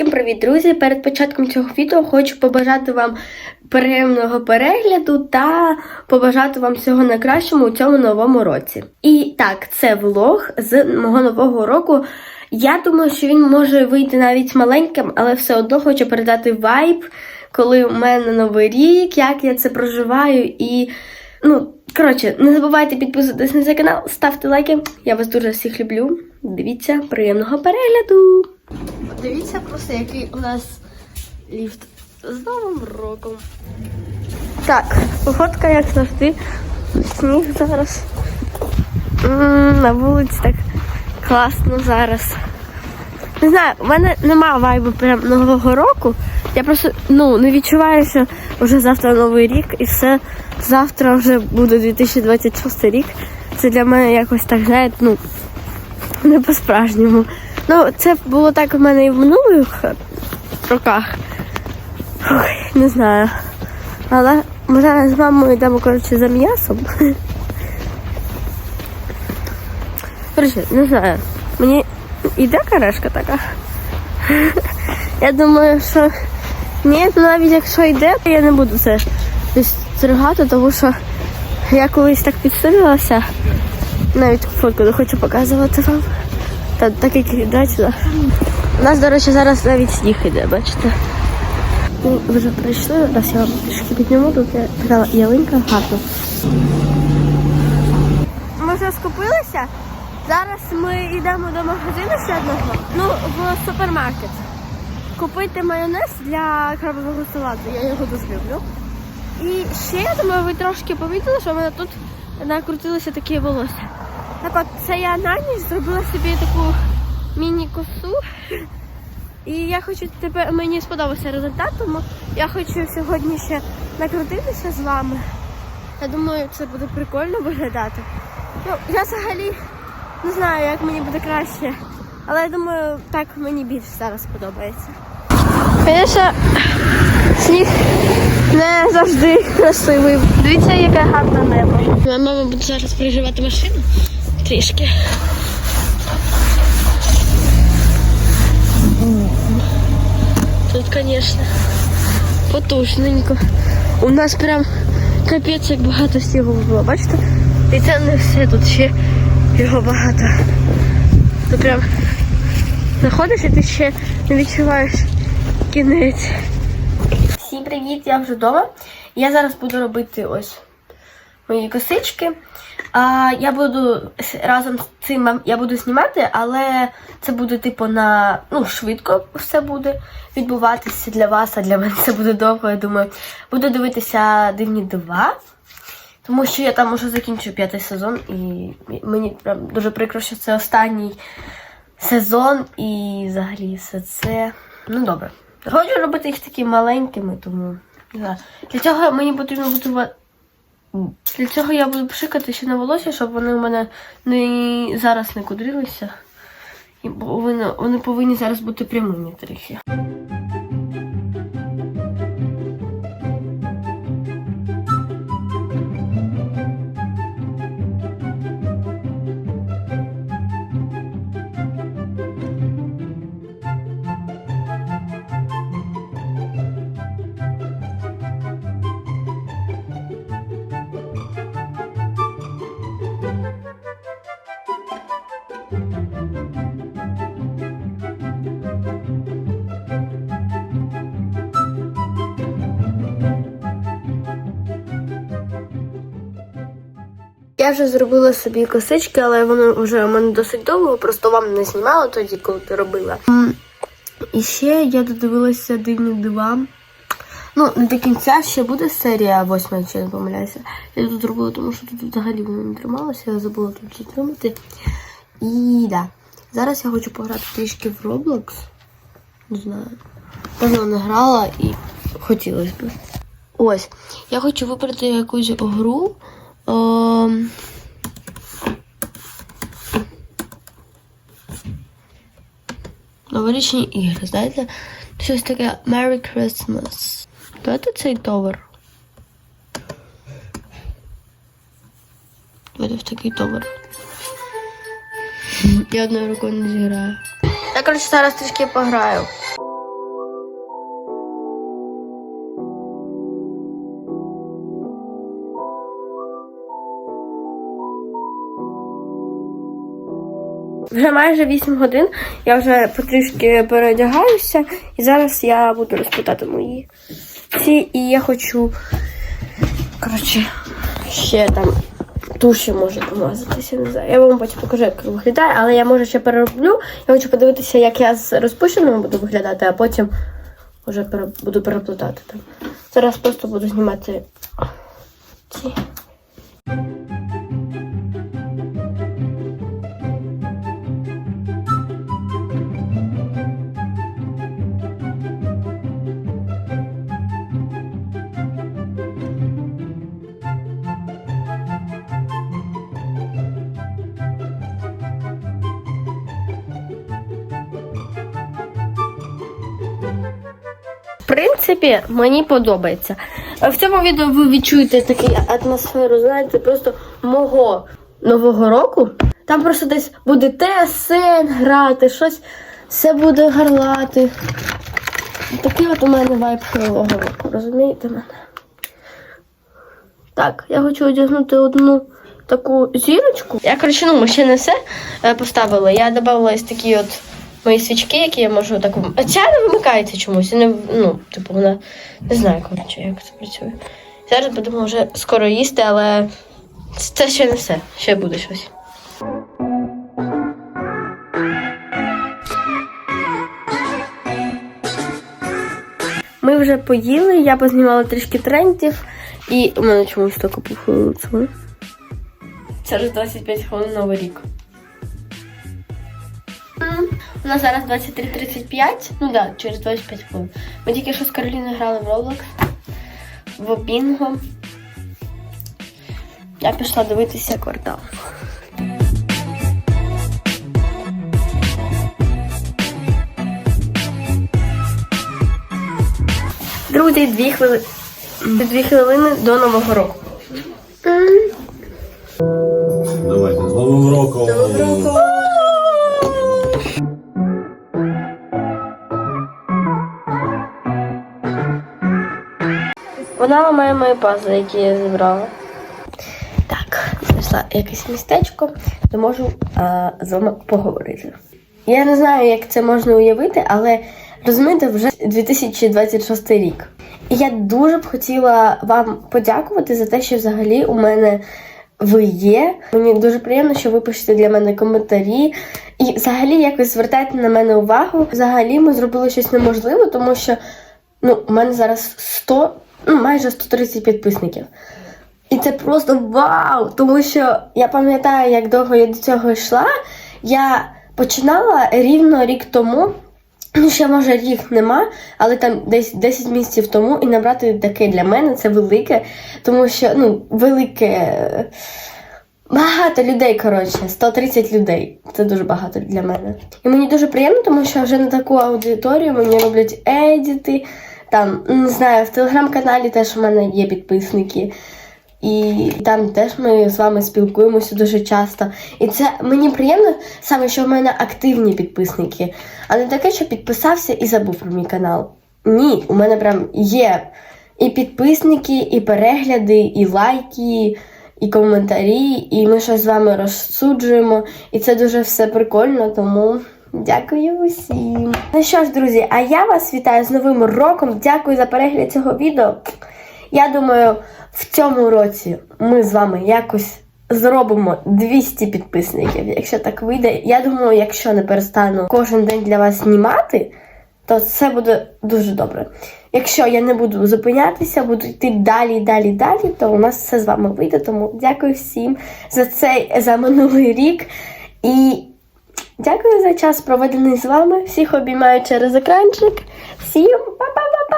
Всім привіт, друзі! Перед початком цього відео хочу побажати вам приємного перегляду та побажати вам всього найкращого у цьому новому році. І так, це влог з мого нового року. Я думаю, що він може вийти навіть маленьким, але все одно хочу передати вайб, коли у мене новий рік, як я це проживаю і. Ну, коротше, не забувайте підписуватись на цей канал, ставте лайки. Я вас дуже всіх люблю. Дивіться, приємного перегляду! Дивіться просто, який у нас ліфт з Новим роком. Так, походка, як завжди. Сніг зараз. На вулиці так класно зараз. Не знаю, у мене немає вайбу прям нового року. Я просто ну, не відчуваю, що вже завтра новий рік і все завтра вже буде 2026 рік. Це для мене якось так, знаєте, ну, не по-справжньому. Ну, це було так у мене і в минулих роках. Ой, не знаю. Але ми зараз з мамою йдемо, коротше, за м'ясом. Коротше, не знаю. Мені йде карешка така. Я думаю, що ні, ну навіть якщо йде, то я не буду це підстригати, тому що я колись так підстрилася. Навіть фотку не хочу показувати вам. Та так як йде. У нас, до речі, зараз навіть сніг іде, бачите? Ми вже прийшли, зараз я вам трішки підніму, тут я така ялинка гарна. Ми вже скупилися. Зараз ми йдемо до магазину ще одного. Ну, в супермаркет. Купити майонез для крабового салату. Я його дуже люблю. І ще, я думаю, ви трошки помітили, що в мене тут накрутилося таке волосся. Так от, це я на ніч зробила собі таку міні-косу. І я хочу тепер мені сподобався результат, тому я хочу сьогодні ще накрутитися з вами. Я думаю, це буде прикольно виглядати. Ну, я взагалі не знаю, як мені буде краще. Але я думаю, так мені більше зараз подобається. Звісно, сніг не завжди красивий. Дивіться, яке гарне небо. Мама буде зараз переживати машину трішки. Тут, звісно, потужненько. У нас прям капець як багато снігу було, бачите? І це не все, тут ще його багато. Ти прям заходиш і ти ще не відчуваєш кінець. Всім привіт, я вже вдома. Я зараз буду робити ось мої косички. А я буду разом з цим я буду знімати, але це буде типу на ну швидко все буде відбуватися для вас, а для мене це буде довго. Я думаю, буду дивитися дивні дива. Тому що я там уже закінчую п'ятий сезон, і мені прям дуже прикро, що це останній сезон, і взагалі все це. Ну добре. Хочу робити їх такими маленькими, тому. Для цього мені потрібно бути. Для цього я буду пшикати ще на волосся, щоб вони у мене не зараз не кудрилися. І вони, вони повинні зараз бути прямими трохи. Я вже зробила собі косички, але вони вже у мене досить довго, просто вам не знімала тоді, коли ти робила. І ще я додивилася дивні дива. Ну, не до кінця ще буде серія восьма, якщо я не помиляюся. Я тут зробила, тому що тут взагалі воно не трималося, я забула тут затримати. І да. Зараз я хочу пограти трішки в Roblox. Не знаю. Давно не грала і хотілося б. Ось. Я хочу вибрати якусь гру. Ем, Новорічні ігри, знаєте? Щось таке Merry Christmas. Давайте цей товар. Давайте в такий товар. Я одною рукою не зіграю. Я, коротше, зараз трішки пограю. Вже майже 8 годин. Я вже потрішки переодягаюся, і зараз я буду розпитати мої ці. І я хочу. Коротше, ще там туші може помазатися. Не знаю. Я вам потім покажу, як виглядає, але я може ще перероблю. Я хочу подивитися, як я з розпущеними буду виглядати, а потім вже пере- буду переплутати там. Зараз просто буду знімати ці. Принципі, мені подобається. В цьому відео ви відчуєте таку атмосферу, знаєте, просто мого нового року. Там просто десь буде ТСН грати, щось все буде гарлати. Такий от у мене вайб нового року, розумієте мене? Так, я хочу одягнути одну таку зірочку. Я, коротше, ну, ми ще не все е, поставили. Я додала ось такі от мої свічки, які я можу так. А ця не вимикається чомусь. Не, ну, типу, вона не знаю, коротше, як це працює. Зараз будемо вже скоро їсти, але це ще не все. Ще буде щось. Ми вже поїли, я познімала трішки трендів, і у мене чомусь таке похилило. Через 25 хвилин новий рік. У нас зараз 23.35. Ну так, да, через 25 хвилин. Ми тільки що з Кароліною грали в Roblox, в Бінго. Я пішла дивитися квартал. Друзі, дві хвилини. Дві хвилини до Нового року. Давайте, з Новим роком! Вона ламає мої пазли, які я зібрала. Так, знайшла якесь містечко, де можу а, з вами поговорити. Я не знаю, як це можна уявити, але розумієте, вже 2026 рік. І я дуже б хотіла вам подякувати за те, що взагалі у мене ви є. Мені дуже приємно, що ви пишете для мене коментарі. І взагалі якось звертайте на мене увагу. Взагалі ми зробили щось неможливе, тому що ну, у мене зараз 100, ну, майже 130 підписників. І це просто вау! Тому що я пам'ятаю, як довго я до цього йшла. Я починала рівно рік тому. Ну, ще може рік нема, але там десь 10 місяців тому і набрати таке для мене це велике, тому що ну, велике. Багато людей, коротше, 130 людей. Це дуже багато для мене. І мені дуже приємно, тому що вже на таку аудиторію мені роблять едіти. Там, не знаю, в телеграм-каналі теж у мене є підписники. І там теж ми з вами спілкуємося дуже часто. І це мені приємно саме, що в мене активні підписники, а не таке, що підписався і забув про мій канал. Ні, у мене прям є і підписники, і перегляди, і лайки, і коментарі, і ми щось з вами розсуджуємо. І це дуже все прикольно, тому. Дякую усім. Ну що ж, друзі, а я вас вітаю з Новим роком. Дякую за перегляд цього відео. Я думаю, в цьому році ми з вами якось зробимо 200 підписників. Якщо так вийде, я думаю, якщо не перестану кожен день для вас знімати, то це буде дуже добре. Якщо я не буду зупинятися, буду йти далі, далі, далі, то у нас все з вами вийде. Тому дякую всім за цей за минулий рік. І Дякую за час, проведений з вами. Всіх обіймаю через екранчик. Всім па-па-па-па!